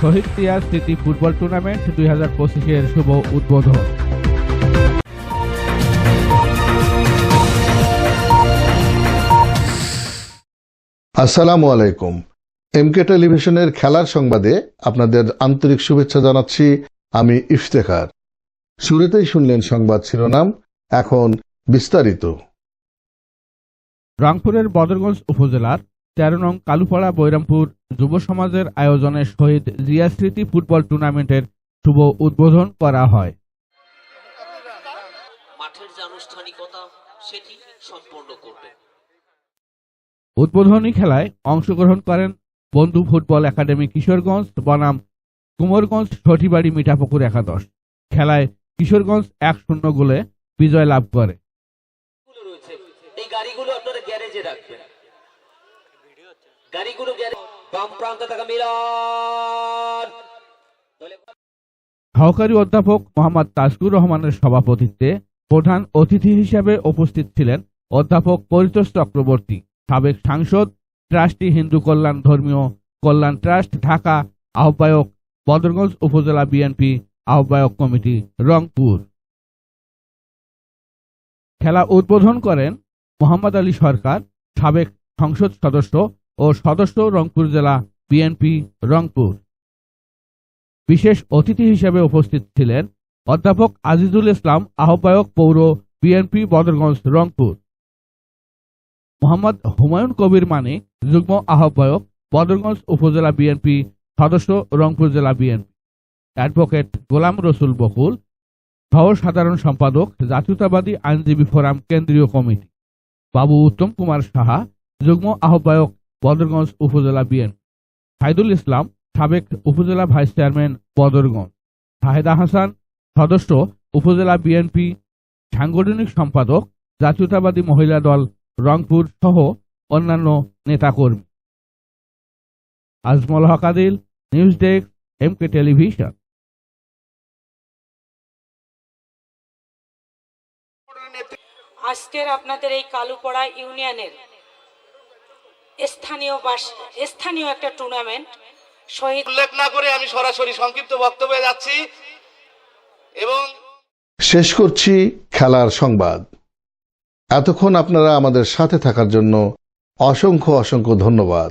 শহীদ সিয়ার স্মৃতি football tournament দুই হাজার পঁচিশের শুভ উদ্বোধন। আসসালামু আলাইকুম। এমকে টেলিভিশনের খেলার সংবাদে আপনাদের আন্তরিক শুভেচ্ছা জানাচ্ছি আমি ইফতেখার। শুরুতেই শুনলেন সংবাদ শিরোনাম এখন বিস্তারিত। রংপুরের বদরগঞ্জ উপজেলার তেরো নং কালুপাড়া বৈরামপুর যুব সমাজের আয়োজনে শহীদ জিয়া স্মৃতি ফুটবল টুর্নামেন্টের শুভ উদ্বোধন করা হয়। মাঠের যে আনুষ্ঠানিকতা সেটি সম্পন্ন করবে। উদ্বোধনী খেলায় অংশগ্রহণ করেন বন্ধু ফুটবল একাডেমি কিশোরগঞ্জ বনাম কুমোরগঞ্জ সঠিবাড়ি মিঠাপুকুর একাদশ। খেলায় কিশোরগঞ্জ এক শূন্য গোলে বিজয় লাভ করে। এই গাড়িগুলো আপনারা গ্যারেজে রাখবেন। সহকারী অধ্যাপক মোহাম্মদ তাজকুর রহমানের সভাপতিত্বে প্রধান অতিথি হিসেবে উপস্থিত ছিলেন অধ্যাপক পরিতোষ চক্রবর্তী, সাবেক সাংসদ ট্রাস্টি হিন্দু কল্যাণ ধর্মীয় কল্যাণ ট্রাস্ট ঢাকা, আহ্বায়ক বদরগঞ্জ উপজেলা বিএনপি, আহ্বায়ক কমিটি রংপুর। খেলা উদ্বোধন করেন মোহাম্মদ আলী সরকার, সাবেক সংসদ সদস্য ও সদস্য রংপুর জেলা বিএনপি রংপুর। বিশেষ অতিথি হিসেবে উপস্থিত ছিলেন অধ্যাপক আজিজুল ইসলাম, আহ্বায়ক পৌর বিএনপি বদরগঞ্জ রংপুর। মোহাম্মদ হুমায়ুন কবির মানে যুগ্ম আহ্বায়ক বদরগঞ্জ উপজেলা বিএনপি সদস্য রংপুর জেলা বিএনপি। অ্যাডভোকেট গোলাম রসুল বকুল সহ সাধারণ সম্পাদক, জাতীয়তাবাদী আইনজীবী ফোরাম কেন্দ্রীয় কমিটি। বাবু উত্তম কুমার সাহা, যুগ্ম আহ্বায়ক বদরগঞ্জ উপজেলা বিএনপি। সাইদুল ইসলাম সাবেক উপজেলা ভাইস চেয়ারম্যান বদরগঞ্জ। শাহেদা হাসান সদস্য উপজেলা বিএনপি। সাংগঠনিক সম্পাদক জাতীয়তাবাদী মহিলা দল রংপুর সহ অন্যান্য নেতাকর্মী। আজমল হকাদিল নিউজ ডেস্ক, এমকে টেলিভিশন। আজকের আপনাদের এই কালুপড়া ইউনিয়নের স্থানীয় বাস স্থানীয় একটা টুর্নামেন্ট শহীদ উল্লেখ না করে আমি সরাসরি সংক্ষিপ্ত বক্তব্যে যাচ্ছি এবং শেষ করছি খেলার সংবাদ। এতক্ষণ আপনারা আমাদের সাথে থাকার জন্য অসংখ্য অসংখ্য ধন্যবাদ।